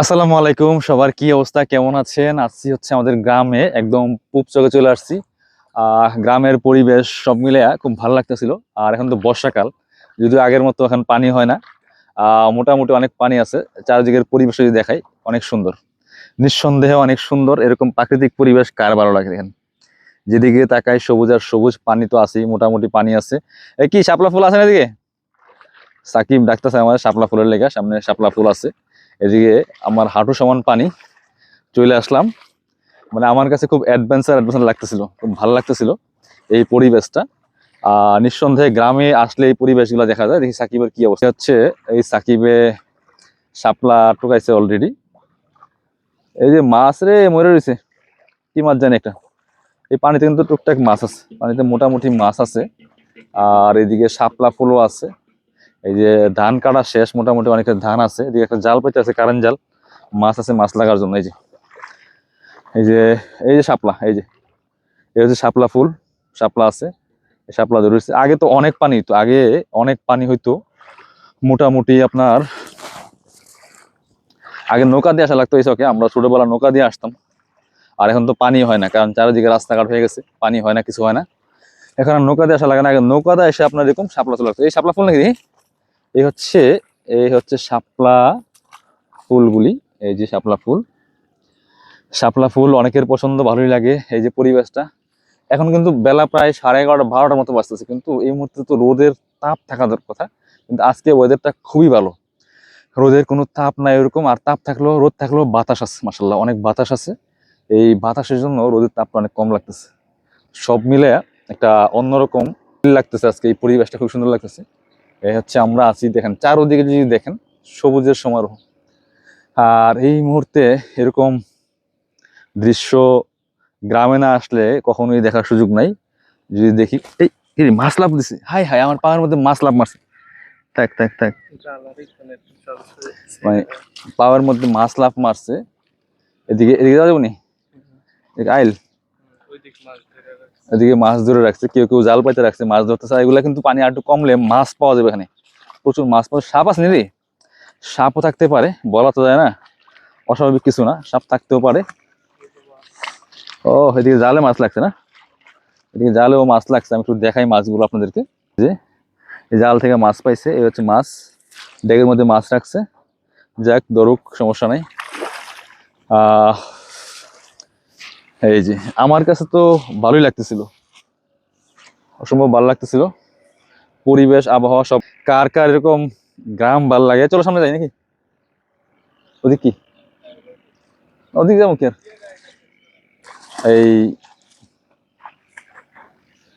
আসসালামু আলাইকুম, সবার কি অবস্থা? কেমন আছেন? আসছি হচ্ছে আমাদের গ্রামে, একদম পূব চকে চলে আসছি। গ্রামের পরিবেশ সব মিলে খুব ভালো লাগতেছিল। আর এখন তো বর্ষাকাল, যদিও আগের মতো এখন পানি হয় না। মোটামুটি অনেক পানি আছে, চারিদিকের পরিবেশ যদি দেখাই, অনেক সুন্দর। নিঃসন্দেহে অনেক সুন্দর, এরকম প্রাকৃতিক পরিবেশ কার ভালো লাগে দেখেন? যেদিকে তাকাই, সবুজ আর সবুজ, পানি তো আছেই, মোটামুটি পানি আছে। কি, শাপলা ফুল আছে না এদিকে? সাকিব ডাকতেছে আমার, শাপলা ফুলের লেখা, সামনে শাপলা ফুল আছে। এদিকে আমার হাঁটু সমান পানি, চলে আসলাম। মানে আমার কাছে খুব অ্যাডভেঞ্চার অ্যাডভেঞ্চার লাগতেছিল, খুব ভালো লাগতেছিল এই পরিবেশটা। আর নিঃসন্দেহে গ্রামে আসলে এই পরিবেশগুলো দেখা যায়, দেখি সাকিবের কি অবস্থা। হচ্ছে এই সাকিবে শাপলা টুকাইছে অলরেডি এই যে মাছ রে, মরে রয়েছে কি মাছ জানি একটা। এই পানিতে কিন্তু টুকটাক মাছ আছে, পানিতে মোটামুটি মাছ আছে। আর এদিকে শাপলা ফুলও আছে। এই যে ধান কাটা শেষ, মোটামুটি অনেকটা ধান আছে। এদিকে একটা জাল পেতে আছে, কারেন্ট জাল। মাছ আছে, মাছ লাগার জন্য, এই যে। এই যে এই যে শাপলা, এই যে। এই হচ্ছে শাপলা ফুল, শাপলা আছে শাপলা ধরেছে আগে তো অনেক পানি হইতো, আগে অনেক পানি হইতো। মোটামুটি আপনার, আগে নৌকা দিয়ে আসা লাগতো এই চকে, আমরা ছোটবেলা নৌকা দিয়ে আসতাম। আর এখন তো পানি হয় না, কারণ চারিদিকে রাস্তাঘাট হয়ে গেছে, পানি হয় না, কিছু হয় না। এখন নৌকা দিয়ে আসা লাগে না, আগে নৌকা দিয়ে এসে আপনার এরকম শাপলা চলে এই শাপলা ফুল নাকি? এই হচ্ছে এই হচ্ছে শাপলা ফুলগুলি, এই যে শাপলা ফুল। শাপলা ফুল অনেকের পছন্দ, ভালোই লাগে এই যে পরিবেশটা। এখন কিন্তু বেলা প্রায় সাড়ে এগারোটা, বারোটার মতো বাঁচতেছে কিন্তু এই মুহূর্তে তো রোদের তাপ থাকা কথা, কিন্তু আজকে ওয়েদারটা খুবই ভালো। রোদের কোনো তাপ নাই ওরকম, আর তাপ থাকলেও, রোদ থাকলেও বাতাস আছে মাসাল্লাহ অনেক বাতাস আছে। এই বাতাসের জন্য রোদের তাপটা অনেক কম লাগতেছে। সব মিলে একটা অন্যরকম লাগতেছে আজকে, এই পরিবেশটা খুব সুন্দর লাগতেছে। এই হচ্ছে আমরা আছি, দেখেন, চারোদিকে যদি দেখেন, সবুজের সমারোহ। আর এই মুহূর্তে এরকম দৃশ্য গ্রামে না আসলে কখনোই দেখার সুযোগ নাই। যদি দেখি, এই মাছ লাভ দিছে। হাই হাই, আমার পায়ের মধ্যে মাছ লাভ মারছে। থাক থাক থাক। মানে পাওয়ার মধ্যে মাছ লাভ মারছে। এদিকে এদিকে যাওয়া যাব নি? আইল। এদিকে মাছ ধরে রাখছে, কেউ কেউ জাল পাইতে রাখছে, মাছ ধরতে চায় এগুলা কিন্তু পানি আর একটু কমলে মাছ পাওয়া যাবে এখানে। প্রচুর মাছ পাওয়া সাপ আছে রে সাপও থাকতে পারে, বলা তো যায় না, অস্বাভাবিক কিছু না, সাপ থাকতেও পারে। ও, এদিকে জালে মাছ লাগছে না? এদিকে জালেও মাছ লাগছে, আমি একটু দেখাই মাছগুলো আপনাদেরকে। যে জাল থেকে মাছ পাইছে, এই হচ্ছে মাছ, ডেগের মধ্যে মাছ রাখছে। যাক, ধরুক, সমস্যা নাই। আহ এই যে, আমার কাছে তো ভালোই লাগতেছিল। অসম্ভব ভালো লাগতেছিল। পরিবেশ, আবহাওয়া সব কার কার এরকম গ্রাম ভালো লাগে? চলো সামনে যাই নাকি? ওদিক কি? ওদিক যাব কি আর? এই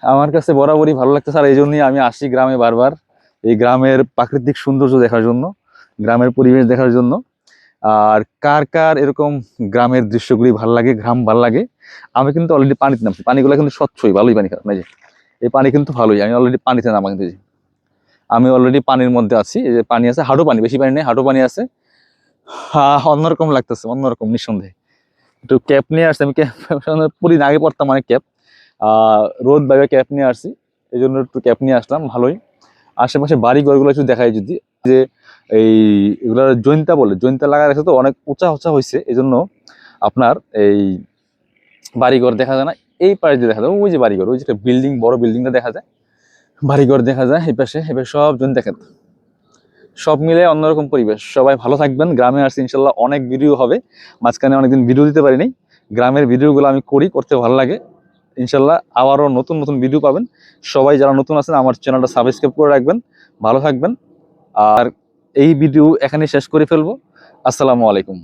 আমার কাছে বরাবরই ভালো লাগতেছে, আর এই জন্যই আমি আসি গ্রামে বারবার। এই গ্রামের প্রাকৃতিক সৌন্দর্য দেখার জন্য, গ্রামের পরিবেশ দেখার জন্য। আর কার কার এরকম গ্রামের দৃশ্যগুলি ভালো লাগে, গ্রাম ভালো লাগে, আমি কিন্তু অলরেডি পানিতে নামছি। পানিগুলো কিন্তু স্বচ্ছই, ভালোই পানি খারাপ নাই যে এই পানি কিন্তু ভালোই, আমি অলরেডি পানিতে নামা কিন্তু আমি অলরেডি পানির মধ্যে আছি, এই যে পানি আছে, হাঁটু পানি, বেশি পানি নেই, হাঁটু পানি আছে। অন্যরকম লাগতেছে, অন্যরকম, নিঃসন্দেহে। একটু ক্যাপ নিয়ে আসছি, আমি ক্যাপ পুরি আগে পড়তাম অনেক ক্যাপ। রোদ বাইরে ক্যাপ নিয়ে আসছি, এই জন্য একটু ক্যাপ নিয়ে আসলাম, ভালোই। আশেপাশে বাড়ি ঘরগুলো একটু দেখাই যদি, যে এই এগুলো জৈন্তা বলে, জৈন্তা লাগা রাখছে তো অনেক উঁচা উঁচা হয়েছে এই জন্য আপনার এই বাড়িঘর দেখা যায় না, এই পাশে দিয়ে দেখা যায়, ওই যে বাড়িঘর, ওই যে বিল্ডিং, বড় বিল্ডিংটা দেখা যায়, বাড়িঘর দেখা যায়, এই পাশে এবার সব জন দেখেন সব মিলে অন্যরকম পরিবেশ। সবাই ভালো থাকবেন, গ্রামে আসছি, ইনশাল্লাহ অনেক ভিডিও হবে, মাঝখানে অনেকদিন ভিডিও দিতে পারিনি। গ্রামের ভিডিওগুলো আমি করি, করতে ভালো লাগে। ইনশাল্লাহ আবারও নতুন নতুন ভিডিও পাবেন। সবাই যারা নতুন আছেন, আমার চ্যানেলটা সাবস্ক্রাইব করে রাখবেন। ভালো থাকবেন। আর এই ভিডিও এখানে শেষ করে ফেলব। আসসালামু আলাইকুম।